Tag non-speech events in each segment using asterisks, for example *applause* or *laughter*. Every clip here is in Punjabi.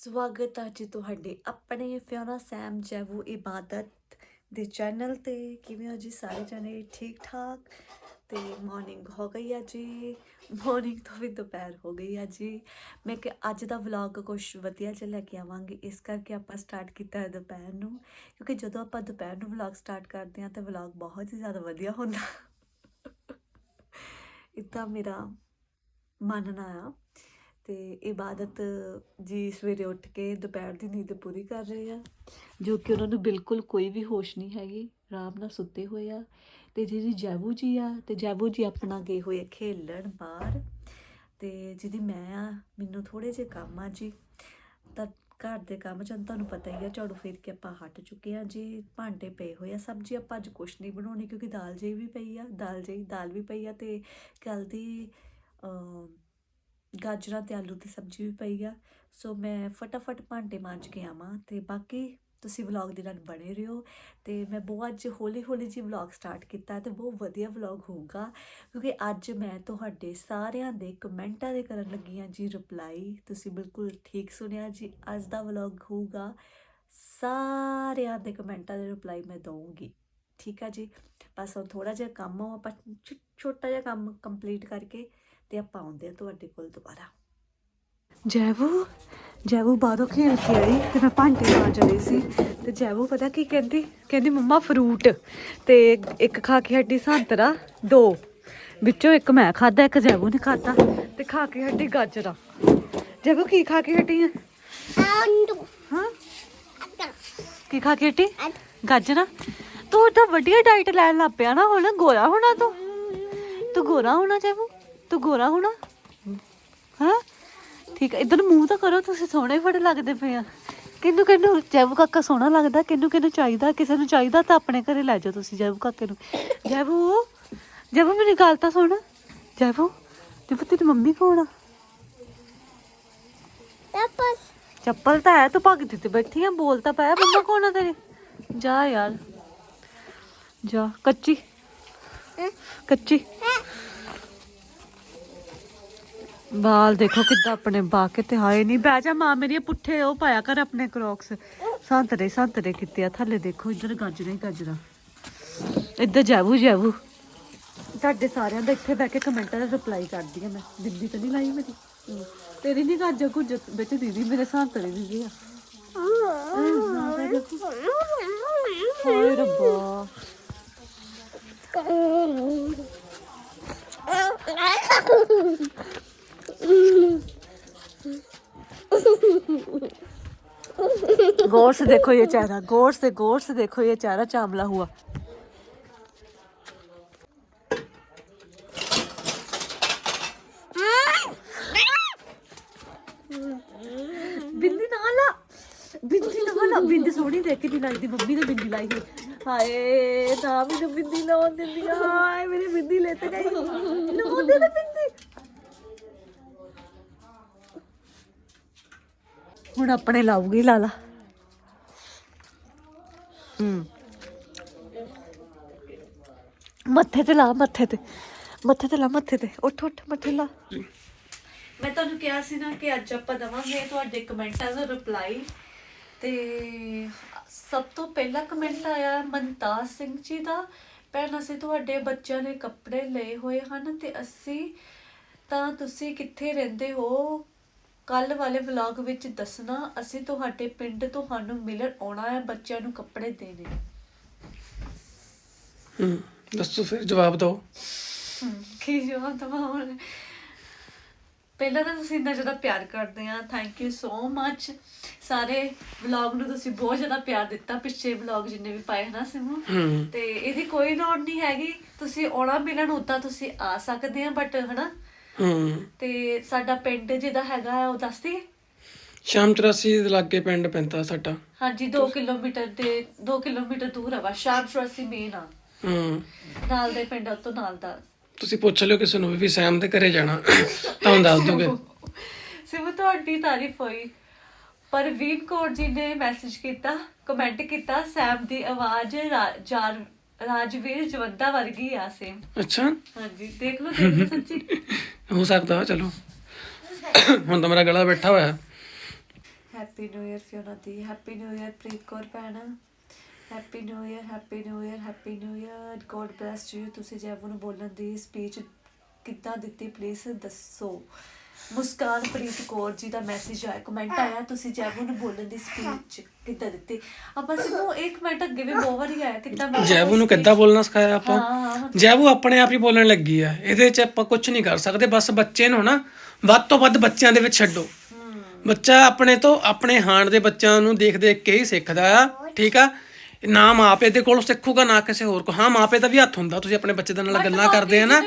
ਸਵਾਗਤ ਹੈ ਜੀ ਤੁਹਾਡੇ ਆਪਣੇ ਫਿਓਨਾ ਸੈਮ ਜੈਵੂ ਇਬਾਦਤ ਦੇ ਚੈਨਲ ਤੇ। ਕਿਵੇਂ ਹੋ ਜੀ ਸਾਰੇ ਜਣੇ? ਠੀਕ ਠਾਕ ਤੇ ਮਾਰਨਿੰਗ ਹੋ ਗਈ ਆ ਜੀ। ਮਾਰਨਿੰਗ ਤੋਂ ਵੀ ਦੁਪਹਿਰ ਹੋ ਗਈ ਆ ਜੀ। ਮੈਂ ਕਿ ਅੱਜ ਦਾ ਵਲੌਗ ਕੁਝ ਵਧੀਆ ਜਿਹਾ ਲੈ ਕੇ ਆਵਾਂਗੀ। ਇਸ ਕਰਕੇ ਆਪਾਂ ਸਟਾਰਟ ਕੀਤਾ ਹੈ ਦੁਪਹਿਰ ਨੂੰ। ਕਿਉਂਕਿ ਜਦੋਂ ਆਪਾਂ ਦੁਪਹਿਰ ਨੂੰ ਵਲੌਗ ਸਟਾਰਟ ਕਰਦੇ ਹਾਂ ਤਾਂ ਵਲੌਗ ਬਹੁਤ ਹੀ ਜ਼ਿਆਦਾ ਵਧੀਆ ਹੁੰਦਾ। *laughs* ਇਦਾਂ ਮੇਰਾ ਮੰਨਣਾ ਆ ਤੇ ਇਬਾਦਤ ਜੀ ਸਵੇਰੇ ਉੱਠ ਕੇ, ਦੁਪਹਿਰ ਦੀ ਨੀਂਦ ਪੂਰੀ ਕਰ ਰਹੇ ਆ। ਜੋ ਕਿ ਉਹਨਾਂ ਨੂੰ ਬਿਲਕੁਲ ਕੋਈ ਵੀ ਹੋਸ਼ ਨਹੀਂ ਹੈਗੀ, ਆਰਾਮ ਨਾਲ ਸੁੱਤੇ ਹੋਏ ਆ। ਤੇ ਜਿਹਦੀ ਜੈਬੂ ਜੀ ਆ, ਤੇ ਜੈਬੂ ਜੀ ਆਪਣਾ ਗਏ ਹੋਏ ਆ ਖੇਲਣ ਬਾਹਰ। ਤੇ ਜਿਹਦੀ ਮੈਂ ਆ, ਮੈਨੂੰ ਥੋੜੇ ਜਿਹੇ ਕੰਮ ਆ ਜੀ। ਤਾਂ ਘਰ ਦੇ ਕੰਮ ਚ ਤੁਹਾਨੂੰ ਪਤਾ ਹੀ ਆ, ਝਾੜੂ ਫੇਰ ਕੇ ਆਪਾਂ ਹਟ ਚੁੱਕੇ ਆ ਜੀ। ਭਾਂਡੇ ਪਏ ਹੋਏ ਆ, ਸਬਜ਼ੀ ਆਪਾਂ ਅੱਜ ਕੁਛ ਨਹੀਂ ਬਣਾਉਣੀ ਕਿਉਂਕਿ ਦਾਲ ਜਿਹੀ ਵੀ ਪਈ ਆ, ਦਾਲ ਜਿਹੀ, ਦਾਲ ਵੀ ਪਈ ਆ ਤੇ ਕੱਲ ਦੀ ਗਾਜਰਾਂ ਤੇ ਆਲੂ ਦੀ ਸਬਜ਼ੀ ਵੀ ਪਈ ਆ। ਸੋ ਮੈਂ ਫਟਾਫਟ ਭਾਂਡੇ ਮਾਂਜ ਕੇ ਆਵਾਂ ਤੇ ਬਾਕੀ ਤੁਸੀਂ ਵਲੌਗ ਦੇ ਨਾਲ ਬਣੇ ਰਹੋ ਤੇ ਮੈਂ ਬਹੁਤ ਅੱਜ ਹੌਲੀ ਹੌਲੀ ਜੀ ਵਲੌਗ ਸਟਾਰਟ ਕੀਤਾ ਤੇ ਬਹੁਤ ਵਧੀਆ ਵਲੌਗ ਹੋਊਗਾ। ਕਿਉਂਕਿ ਅੱਜ ਮੈਂ ਤੁਹਾਡੇ ਸਾਰਿਆਂ ਦੇ ਕਮੈਂਟਾਂ ਦੇ ਕਰਨ ਲੱਗੀ ਹਾਂ ਜੀ ਰਿਪਲਾਈ ਤੁਸੀਂ ਬਿਲਕੁਲ ਠੀਕ ਸੁਣਿਆ ਜੀ, ਅੱਜ ਦਾ ਵਲੌਗ ਹੋਊਗਾ। ਸਾਰਿਆਂ ਦੇ ਕਮੈਂਟਾਂ ਦੇ ਰਿਪਲਾਈ ਮੈਂ ਦਊਂਗੀ। ਠੀਕ ਆ ਜੀ? ਬਸ ਹੁਣ ਥੋੜਾ ਜਿਹਾ ਕੰਮ ਆ, ਆਪਾਂ ਛੋ- ਛੋਟਾ ਜਿਹਾ ਕੰਮ ਕੰਪਲੀਟ ਕਰਕੇ ਤੇ ਆਪਾਂ ਆਉਂਦੇ ਆ ਤੁਹਾਡੇ ਕੋਲ ਦੁਬਾਰਾ। ਜੈਵੂ ਜੈਵੂ ਬਾਹਰੋਂ ਖੇਲ ਕੇ ਆਈ ਤੇ ਮੈਂ ਭਾਂਡੇ ਮਾਂਜ ਰਹੀ ਸੀ। ਤੇ ਜੈਵੂ ਪਤਾ ਕੀ ਕਹਿੰਦੀ? ਕਹਿੰਦੀ ਮੰਮਾ ਫਰੂਟ ਤੇ ਇੱਕ ਖਾ ਕੇ ਹੱਡੀ ਸੰਤਰਾ ਦੋ। ਵਿੱਚੋਂ ਇੱਕ ਮੈਂ ਖਾਦਾ ਇੱਕ ਜੈਵੂ ਨੇ ਖਾਦਾ ਤੇ ਖਾ ਕੇ ਹੱਡੀ ਗਾਜਰਾਂ। ਜੈਵੂ ਕੀ ਖਾ ਕੇ ਹੱਡੀ ਆ? ਹਾਂ? ਕੀ ਖਾ ਕੇ ਹੱਡੀ? ਗਾਜਰਾਂ? ਤੂੰ ਤਾਂ ਵਧੀਆ ਡਾਈਟ ਲੈਣ ਲੱਗ ਪਿਆ ਨਾ ਹੁਣ ਗੋਰਾ ਹੋਣਾ ਤੂੰ। ਤੂੰ ਗੋਰਾ ਹੋਣਾ ਜੈਵੂ? ਤੂੰ ਗੋਰਾ ਹੋਣਾ? ਹਾਂ? ਠੀਕ ਹੈ ਇਧਰ ਮੂੰਹ ਤਾਂ ਕਰੋ ਤੁਸੀਂ ਸੋਹਣੇ ਬੜੇ ਲੱਗਦੇ ਪਏ ਆ। ਕਿੰਨੂੰ ਕਿੰਨੂੰ ਜੈਵੂ ਕਾਕਾ ਸੋਹਣਾ ਲੱਗਦਾ ਕਿੰਨੂੰ ਕਿੰਨੂੰ ਚਾਹੀਦਾ ਕਿਸੇ ਨੂੰ ਚਾਹੀਦਾ ਤਾਂ ਆਪਣੇ ਘਰੇ ਲੈ ਜਾਓ ਤੁਸੀਂ ਜੈਵੂ ਕਾਕੇ ਨੂੰ। ਜੈਵੂ ਜੈਵੂ ਮੇਰੀ ਗੱਲ ਤਾਂ ਸੁਣ। ਜੈਵੂ ਤੇ ਤੇਰੀ ਮੰਮੀ ਕੌਣ ਆ? ਚੱਪਲ। ਤਾਂ ਹੈ ਤੂੰ ਭਗਤੀ ਤੇ ਬੈਠੀ ਆ ਬੋਲ ਤਾਂ ਪਿਆ ਮੰਮਾ ਕੌਣ ਆ ਤੇਰੀ? ਜਾ ਯਾਰ। ਜਾ ਕੱਚੀ। ਕੱਚੀ। ਬਾਲ ਦੇਖੋ ਕਿੱਦਾਂ ਆਪਣੇ ਬਾ ਕੇ ਤੇ ਹਾਏ ਨਹੀਂ ਬਹਿ ਜਾ ਮਾਂ ਮੇਰੀ ਪੁੱਠੇ ਉਹ ਪਾਇਆ ਕਰ ਆਪਣੇ ਕ੍ਰੌਕਸ ਸੰਤਰੇ ਸੰਤਰੇ ਕੀਤੇ ਆ, ਥੱਲੇ ਦੇਖੋ, ਇੱਧਰ ਗਾਜਰਾਂ ਹੀ ਗਾਜਰਾਂ। ਇੱਧਰ ਜਾਵੂ ਜਾਵੂ। ਤੁਹਾਡੇ ਸਾਰਿਆਂ ਦਾ ਇੱਥੇ ਬਹਿ ਕੇ ਕਮੈਂਟਾਂ ਦਾ ਰਿਪਲਾਈ ਕਰਦੀ ਆ ਮੈਂ। ਦਿੱਦੀ ਤਾਂ ਨਹੀਂ ਲਾਈ ਮੇਰੀ। ਤੇਰੀ ਨਹੀਂ ਗਾਜਰ ਕੁਝ ਵਿੱਚ ਦੀਦੀ ਮੇਰੇ ਸੰਤਰੇ ਦੀਦੀ ਆ। ਹਾਏ ਰੱਬਾ। गौर से देखो ये चेहरा गौर से गौर से देखो ये चेहरा चावला हुआ बिंदी ना ला बिंदी ना ला बिंदी सोहनी देख के नहीं लगती मम्मी ने बिंदी लाई है हाय ना मैंने बिंदी लाउन दिंदी हाय मेरी बिंदी लेते गई लाउन दे दे बिंदी ਹੁਣ ਆਪਣੇ ਲਾਊਗੀ ਲਾਲਾ ਹੂੰ। ਮੱਥੇ ਤੇ ਲਾ, ਮੱਥੇ ਤੇ। ਮੱਥੇ ਤੇ ਲਾ, ਮੱਥੇ ਤੇ। ਉੱਠ ਉੱਠ, ਮੱਥੇ ਲਾ। ਮੈਂ ਤੁਹਾਨੂੰ ਕਿਹਾ ਸੀ ਨਾ ਕਿ ਅੱਜ ਆਪਾਂ ਦਵਾਂਗੇ ਤੁਹਾਡੇ ਕਮੈਂਟਾਂ ਦਾ ਰਿਪਲਾਈ ਤੇ ਸਭ ਤੋਂ ਪਹਿਲਾ ਕਮੈਂਟ ਆਇਆ ਮਨਤਾਜ ਸਿੰਘ ਜੀ ਦਾ। ਭੈਣ, ਅਸੀਂ ਤੁਹਾਡੇ ਬੱਚਿਆਂ ਦੇ ਕੱਪੜੇ ਲਏ ਹੋਏ ਹਨ ਤੇ ਅਸੀਂ ਤਾਂ ਤੁਸੀਂ ਕਿੱਥੇ ਰਹਿੰਦੇ ਹੋ? ਕੱਲ ਵਾਲੇ ਵਲੌਗ ਵਿੱਚ ਦੱਸਣਾ ਅਸੀਂ ਤੁਹਾਡੇ ਪਿੰਡ ਤੁਹਾਨੂੰ ਮਿਲਣ ਆਉਣਾ ਹੈ ਬੱਚਿਆਂ ਨੂੰ ਕੱਪੜੇ ਦੇਣੇ। ਹੂੰ ਦੱਸੋ ਫਿਰ ਜਵਾਬ ਦਿਓ। ਹਮ, ਕੀ ਜਵਾਬ ਦਵਾਂ ਹੁਣ? ਪਹਿਲਾਂ ਤਾਂ ਤੁਸੀਂ ਇੰਨਾ ਜ਼ਿਆਦਾ ਪਿਆਰ ਕਰਦੇ ਆ ਥੈਂਕ ਯੂ ਸੋ ਮੱਚ ਸਾਰੇ ਵਲੌਗ ਨੂੰ ਤੁਸੀਂ ਬਹੁਤ ਜ਼ਿਆਦਾ ਪਿਆਰ ਦਿੱਤਾ ਪਿਛਲੇ ਵਲੌਗ ਜਿੰਨੇ ਵੀ ਪਾਏ ਹਨਾ ਸਿਮੂ? ਹੂੰ। ਤੇ ਇਹਦੀ ਕੋਈ ਲੋੜ ਨਹੀਂ ਹੈਗੀ ਤੁਸੀਂ ਆਉਣਾ ਮਿਲਣ ਉਦਾਂ ਤੁਸੀਂ ਆ ਸਕਦੇ ਆ ਬਟ ਹਨਾ? ਹੂੰ। ਤੇ ਸਾਡਾ ਪਿੰਡ ਜਿਹਦਾ ਹੈਗਾ ਉਹ ਦੱਸ ਦਈਏ? ਸ਼ਾਮ 84 ਦੇ ਲਾਗੇ ਪਿੰਡ ਪੈਂਦਾ ਸਾਡਾ। ਹਾਂਜੀ 2 ਕਿਲੋਮੀਟਰ ਦੇ 2 ਕਿਲੋਮੀਟਰ ਦੂਰ ਆ ਵਾ ਸ਼ਾਮ 84 ਮੇਨ ਆ। ਹੂੰ। ਨਾਲ ਦੇ ਪਿੰਡ ਤੋਂ ਨਾਲ ਦਾ। ਤੁਸੀਂ ਪੁੱਛ ਲਿਓ ਕਿਸੇ ਨੂੰ ਵੀ ਸੈਮ ਦੇ ਘਰੇ ਜਾਣਾ ਤੁਹਾਨੂੰ ਦੱਸ ਦੂੰਗੇ। ਸਿਰਫ ਤੁਹਾਡੀ ਤਾਰੀਫ ਹੋਈ। ਪਰਵੀਨ ਕੌਰ ਜੀ ਨੇ ਮੈਸੇਜ ਕੀਤਾ ਕਮੈਂਟ ਕੀਤਾ ਸੈਮ ਦੀ ਆਵਾਜ਼ ਜਾਰ ਰਾਜਵੀਰ ਜਵੰਦਾ ਵਰਗੀ ਆ ਸੇਮ ਅੱਛਾ। ਹਾਂਜੀ ਦੇਖ ਲਓ ਦੇਖ ਲਓ ਸੱਚੀ। *laughs* ਹੋ ਸਕਦਾ ਚਲੋ। ਹੁਣ ਤਾਂ ਮੇਰਾ ਗਲਾ ਬੈਠਾ ਹੋਇਆ। ਹੈ ਹੈਪੀ ਨਿਊ ਇਅਰ ਫਿਓਨਾ ਦੀ। Happy new year Preet Kaur ਭੈਣ। Happy new year happy new year happy new year God bless you ਤੁਸੀਂ ਜੈਵੂ ਨੂੰ ਬੋਲਣ ਦੀ ਸਪੀਚ ਕਿੱਦਾਂ ਦਿੱਤੀ ਪਲੀਜ਼ ਦੱਸੋ। ਮੁਸਕਾਨ ਪ੍ਰੀਤ ਕੌਰ ਜੀ ਦਾ ਮੈਸੇਜ ਆਇਆ ਕਮੈਂਟ ਆਇਆ ਤੁਸੀਂ ਜੈਵੂ ਨੂੰ ਬੋਲਣ ਦੀ ਸਪੀਚ ਕਿੱਦਾਂ ਦਿੱਤੀ? ਆਪਾਂ ਸਿਰਫ ਇੱਕ ਮਿੰਟ ਅੱਗੇ ਵੀ ਬਹੁਤ ਵਾਰੀ ਆਇਆ ਕਿੱਦਾਂ ਜੈਵੂ ਨੂੰ ਕਿੱਦਾਂ ਬੋਲਣਾ ਸਿਖਾਇਆ ਆਪਾਂ? ਹਾਂ ਹਾਂ ਜੈਵੂ ਆਪਣੇ ਆਪ ਹੀ ਬੋਲਣ ਲੱਗੀ ਆ ਇਹਦੇ 'ਚ ਆਪਾਂ ਕੁਝ ਨਹੀਂ ਕਰ ਸਕਦੇ ਬਸ ਬੱਚੇ ਨੂੰ ਨਾ ਵੱਧ ਤੋਂ ਵੱਧ ਬੱਚਿਆਂ ਦੇ ਵਿੱਚ ਛੱਡੋ। ਬੱਚਾ ਆਪਣੇ ਤੋਂ ਆਪਣੇ ਹਾਣ ਦੇ ਬੱਚਿਆਂ ਨੂੰ ਦੇਖ ਦੇਖ ਕੇ ਹੀ ਸਿੱਖਦਾ ਆ ਠੀਕ ਆ? ਨਾ ਮਾਪੇ ਦੇ ਕੋਲ ਸਿੱਖੂਗਾ ਨਾ ਕਿਸੇ ਹੋਰ ਕੋ ਹਾਂ ਮਾਪੇ ਦਾ ਵੀ ਹੱਥ ਹੁੰਦਾ ਤੁਸੀਂ ਆਪਣੇ ਬੱਚੇ ਦੇ ਨਾਲ ਗੱਲਾਂ ਕਰਦੇ ਆ ਨਾ।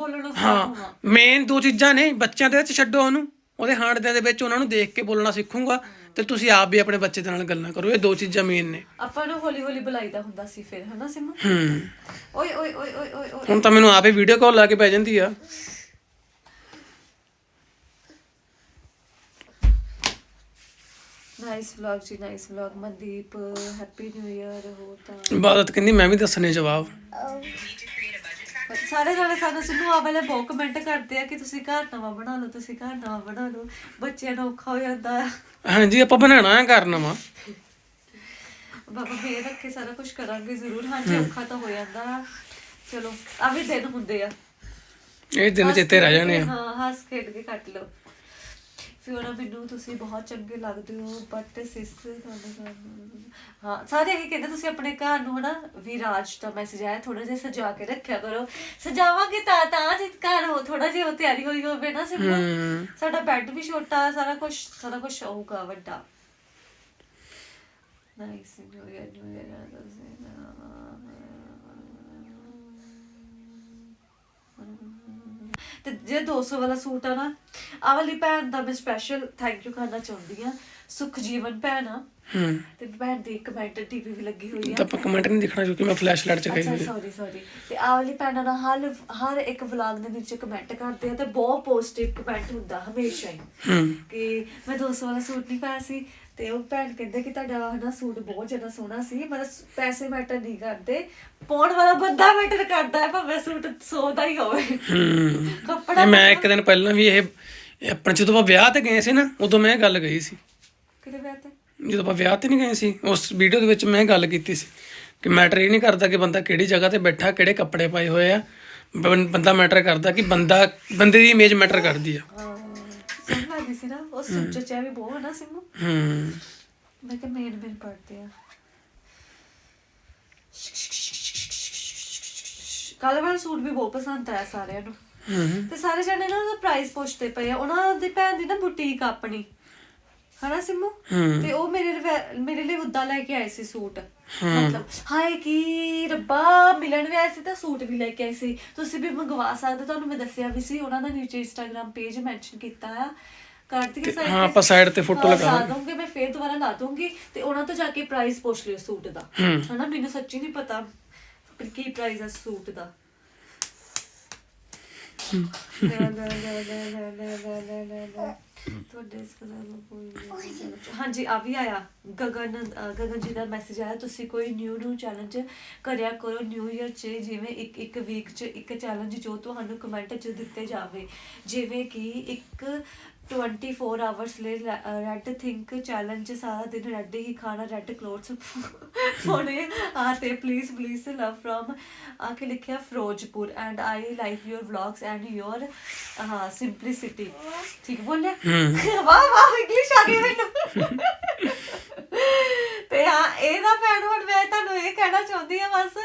ਬੋਲਣਾ ਹਾਂ ਮੇਨ ਦੋ ਚੀਜ਼ਾਂ ਨੇ ਬੱਚਿਆਂ ਦੇ ਵਿੱਚ ਛੱਡੋ ਉਹਨੂੰ ਉਹਦੇ ਹਾਣਦਿਆਂ ਦੇ ਵਿੱਚ ਉਹਨਾਂ ਨੂੰ ਦੇਖ ਕੇ ਬੋਲਣਾ ਸਿੱਖੂਗਾ ਤੇ ਤੁਸੀਂ ਆਪ ਵੀ ਆਪਣੇ ਬੱਚੇ ਦੇ ਨਾਲ ਗੱਲਾਂ ਕਰੋ ਇਹ ਦੋ ਚੀਜ਼ਾਂ ਮੇਨ ਨੇ। ਆਪਾਂ ਨੂੰ ਹੌਲੀ ਹੌਲੀ ਬੁਲਾਈਦਾ ਹੁੰਦਾ ਸੀ ਫਿਰ ਹਨਾ ਸਿਮ? ਹੂੰ। ਓਏ ਓਏ ਓਏ ਓਏ ਓਏ ਹੁਣ ਤਾਂ ਮੈਨੂੰ ਆਪੇ ਵੀਡੀਓ ਕਾਲ ਲਾ ਕੇ ਪੈ ਜਾਂਦੀ ਆ। ਨਾਈਸ ਵਲੌਗ ਜੀ nice vlog Mandeep happy new year ਹੋ ਤਾਂ। ਕਹਿੰਦੀ ਮੈਂ ਵੀ ਦੱਸਣੇ ਜਵਾਬ। ਸਾਰੇ ਜਾਣੇ ਸਾਨੂੰ ਸਿੱਧੂ ਆ ਵਾਲੇ ਬਹੁਤ ਕਮੈਂਟ ਕਰਦੇ ਆ ਕਿ ਤੁਸੀਂ ਘਰ ਨਵਾਂ ਬਣਾ ਲਓ ਤੁਸੀਂ ਘਰ ਨਵਾਂ ਬਣਾ ਲਓ ਬੱਚਿਆਂ ਨੂੰ ਔਖਾ ਹੋ ਜਾਂਦਾ। ਆ ਹਾਂਜੀ ਆਪਾਂ ਬਣਾਉਣਾ ਹੈ ਕਰਨਾ ਵਾ ਬਾਬਾ ਫੇਰ ਰੱਖੇ ਸਾਰਾ ਕੁਝ ਕਰਾਂਗੇ ਜ਼ਰੂਰ। ਹਾਂਜੀ ਔਖਾ ਤਾਂ ਹੋ ਜਾਂਦਾ। ਆ। ਚਲੋ ਆ ਵੀ ਦਿਨ ਹੁੰਦੇ ਆ। ਇਹ ਦਿਨ ਚੇਤੇ ਰਹਿ ਜਾਣੇ ਆ। ਹਾਂ ਹੱਸ ਖੇਡ ਕੇ ਕੱਟ ਲਓ। ਫਿਓਨਾ ਮੈਨੂੰ ਤੁਸੀਂ ਬਹੁਤ ਚੰਗੇ ਲੱਗਦੇ ਹੋ ਬਟ ਸਿਸ ਤੁਹਾਨੂੰ ਹਾਂ ਸਾਰੇ ਇਹ ਕਹਿੰਦੇ ਤੁਸੀਂ ਆਪਣੇ ਘਰ ਨੂੰ ਹਨਾ ਵਿਰਾਜ ਦਾ ਮੈਸੇਜ ਆਇਆ ਥੋੜਾ ਜਿਹਾ ਸਜਾ ਕੇ ਰੱਖਿਆ ਕਰੋ ਸਜਾਵਾਂਗੇ ਤਾਂ ਤਾਂ ਜਿਤ ਘਰ ਹੋ ਥੋੜਾ ਜਿਹਾ ਉਹ ਤਿਆਰੀ ਹੋਈ ਹੋਵੇ ਨਾ ਸਿਰ ਹੂੰ ਸਾਡਾ ਬੈੱਡ ਵੀ ਛੋਟਾ ਸਾਰਾ ਕੁਝ ਸਾਰਾ ਕੁਝ ਹੋਊਗਾ ਵੱਡਾ ਨਾਈਸ ਨਿਊ ਇਅਰ ਨਿਊ ਤੇ ਜੇ 200 ਵਾਲਾ ਸੂਟ ਆ ਨਾ, ਆਹ ਵਾਲੀ ਭੈਣ ਦਾ ਮੈਂ ਸਪੈਸ਼ਲ ਥੈਂਕ ਯੂ ਕਰਨਾ ਚਾਹੁੰਦੀ ਆ ਸੁਖਜੀਵਨ ਭੈਣ ਆ। ਹੂੰ ਤੇ ਭੈਣ ਦੀ ਕਮੈਂਟ ਟੀਵੀ ਵੀ ਲੱਗੀ ਹੋਈ ਆ। ਤਾਂ ਆਪਾਂ ਕਮੈਂਟ ਨਹੀਂ ਦਿਖਣਾ ਕਿਉਂਕਿ ਮੈਂ ਫਲੈਸ਼ ਲਾਈਟ ਚ ਗਈ ਅੱਛਾ ਹੋਈ ਆ। ਸੌਰੀ ਸੌਰੀ ਤੇ ਆਹ ਵਾਲੀ ਭੈਣਾਂ ਦਾ ਹਰ ਹਰ ਇੱਕ ਵਲੌਗ ਦੇ ਨੀਚੇ ਕਮੈਂਟ ਕਰਦੇ ਆ ਤੇ ਬਹੁਤ ਪੋਜ਼ਿਟਿਵ ਕਮੈਂਟ ਹੁੰਦਾ ਹਮੇਸ਼ਾ ਹੀ। ਹੂੰ। ਕਿ ਮੈਂ 200 ਵਾਲਾ ਸੂਟ ਨਹੀਂ ਪਾਇਆ ਸੀ ਤੇ ਉਹ ਭੈਣ ਕਹਿੰਦੇ ਕਿ ਤੁਹਾਡਾ ਹਨਾ ਸੂਟ ਬਹੁਤ ਜ਼ਿਆਦਾ ਸੋਹਣਾ ਸੀ ਮਤਲਬ ਪੈਸੇ ਮੈਟਰ ਨਹੀਂ ਕਰਦੇ। ਪਾਉਣ ਵਾਲਾ ਬੰਦਾ ਮੈਟਰ ਕਰਦਾ ਹੈ ਭਾਵੇਂ ਸੂਟ 100 ਦਾ ਹੀ ਹੋਵੇ। ਹੂੰ। ਕੱਪੜਾ ਇਹ ਮੈਂ ਇੱਕ ਦਿਨ ਪਹਿਲਾਂ ਵੀ ਇਹ ਇਹ ਆਪਣੇ ਜਦੋਂ ਆਪਾਂ ਵਿਆਹ ਤੇ ਗਏ ਸੀ ਨਾ ਉਦੋਂ ਮੈਂ ਇਹ ਗੱਲ ਕਹੀ ਸੀ। ਕਿਹਦੇ ਵਿਆਹ ਤੇ? ਜਦੋਂ ਆਪਾਂ ਵਿਆਹ ਤੇ ਨਹੀਂ ਗਏ ਸੀ ਉਸ ਵੀਡੀਓ ਦੇ ਵਿੱਚ ਮੈਂ ਗੱਲ ਕੀਤੀ ਸੀ ਕਿ ਮੈਟਰ ਇਹ ਨਹੀਂ ਕਰਦਾ ਕਿ ਬੰਦਾ ਕਿਹੜੀ ਜਗ੍ਹਾ ਤੇ ਬੈਠਾ ਕਿਹੜੇ ਕੱਪੜੇ ਪਾਏ ਹੋਏ ਆ ਬੰਦਾ ਮੈਟਰ ਕਰਦਾ ਕਿ ਬੰਦਾ ਬੰਦੇ ਦੀ ਇਮੇਜ ਮੈਟਰ ਕਰਦੀ ਆ। ਹਾਂ ਸੋਹਣੀ ਲੱਗਦੀ ਸੀ ਨਾ ਉਹ ਸੂਟ ਚ ਵੀ ਬਹੁਤ ਹੈ ਨਾ ਸਿੰਮੂ। ਹੂੰ। ਮੈਂ ਕਿਹਾ ਮੇਨ ਮੇਨ ਪੜਦੇ ਆ। ਕੱਲ ਵਾਲਾ ਸੂਟ ਵੀ ਬਹੁਤ ਪਸੰਦ ਆਇਆ ਸਾਰਿਆਂ ਨੂੰ। ਤੇ ਸਾਰੇ ਜਣੇ ਨਾ ਉਹਦਾ ਪ੍ਰਾਈਸ ਪੁੱਛਦੇ ਪਏ ਆ। ਉਹਨਾਂ ਦੀ ਭੈਣ ਦੀ ਨਾ ਬੁਟੀਕ ਆਪਣੀ। ਹਨਾ ਸਿੰਮੂ? ਤੇ ਉਹ ਮੇਰੇ ਲਈ- ਮੇਰੇ ਲਈ ਉਦਾਂ ਲੈ ਕੇ ਆਏ ਸੀ ਸੂਟ। ਮਤਲਬ ਹਾਏ ਕੀ ਰੱਬਾ ਮਿਲਣ ਵੀ ਆਏ ਸੀ ਤਾਂ ਸੂਟ ਵੀ ਲੈ ਕੇ ਆਏ ਸੀ। ਤੁਸੀਂ ਵੀ ਮੰਗਵਾ ਸਕਦੇ ਤੁਹਾਨੂੰ ਮੈਂ ਦੱਸਿਆ ਵੀ ਸੀ ਉਹਨਾਂ ਦਾ ਨੀਚੇ ਇੰਸਟਾਗ੍ਰam ਪੇਜ ਮੈਂਸ਼ਨ ਕੀਤਾ ਆ। ਕਾਰਤਿਕ ਤੇ ਸਾਈਡ ਹਾਂ ਆਪਾਂ ਸਾਈਡ ਤੇ ਫੋਟੋ ਹਾਂ, ਲਗਾ ਦੂੰਗੀ। ਮੈਂ ਫੇਰ ਦੁਬਾਰਾ ਲਾ ਦੂੰਗੀ ਤੇ ਉਹਨਾਂ ਤੋਂ ਜਾ ਕੇ ਪ੍ਰਾਈਸ ਪੁੱਛ ਲਿਓ ਸੂਟ ਦਾ। ਹਨਾ ਮੈਨੂੰ ਸੱਚੀ ਨਹੀਂ ਪਤਾ ਕਿ ਕੀ ਪ੍ਰਾਈਸ ਹੈ ਸੂਟ ਦਾ। ਤੁਹਾਡੇ ਕੋਈ *laughs* ਹਾਂਜੀ ਆ ਵੀ ਆਇਆ। ਗਗਨ ਗਗਨ ਜੀ ਦਾ ਮੈਸੇਜ ਆਇਆ ਤੁਸੀਂ ਕੋਈ ਨਿਊ ਨਿਊ ਚੈਲੰਜ ਕਰਿਆ ਕਰੋ ਨਿਊ ਇਅਰ 'ਚ ਜਿਵੇਂ ਇੱਕ ਇੱਕ ਵੀਕ 'ਚ ਇੱਕ ਚੈਲੰਜ ਜੋ ਤੁਹਾਨੂੰ ਕਮੈਂਟ 'ਚ ਦਿੱਤੇ ਜਾਵੇ। ਜਿਵੇਂ ਕਿ ਇੱਕ ट्वेंटी फोर आवर्स ले रेड थिंक चैलेंज सारा दिन रेड ही खाना रेड क्लोथ्स *laughs* होने। आते प्लीज़ प्लीज़ लव फ्रॉम आके लिखे Firozpur and I like your vlogs and your simplicity ठीक बोले हम्म। *laughs* वाह वाह इंग्लिश आ गई मैंने *laughs* ਤੇ ਹਾਂ ਇਹਦਾ ਭੈਣ ਹੁਣ ਮੈਂ ਤੁਹਾਨੂੰ ਇਹ ਕਹਿਣਾ ਚਾਹੁੰਦੀ ਆ ਬਸ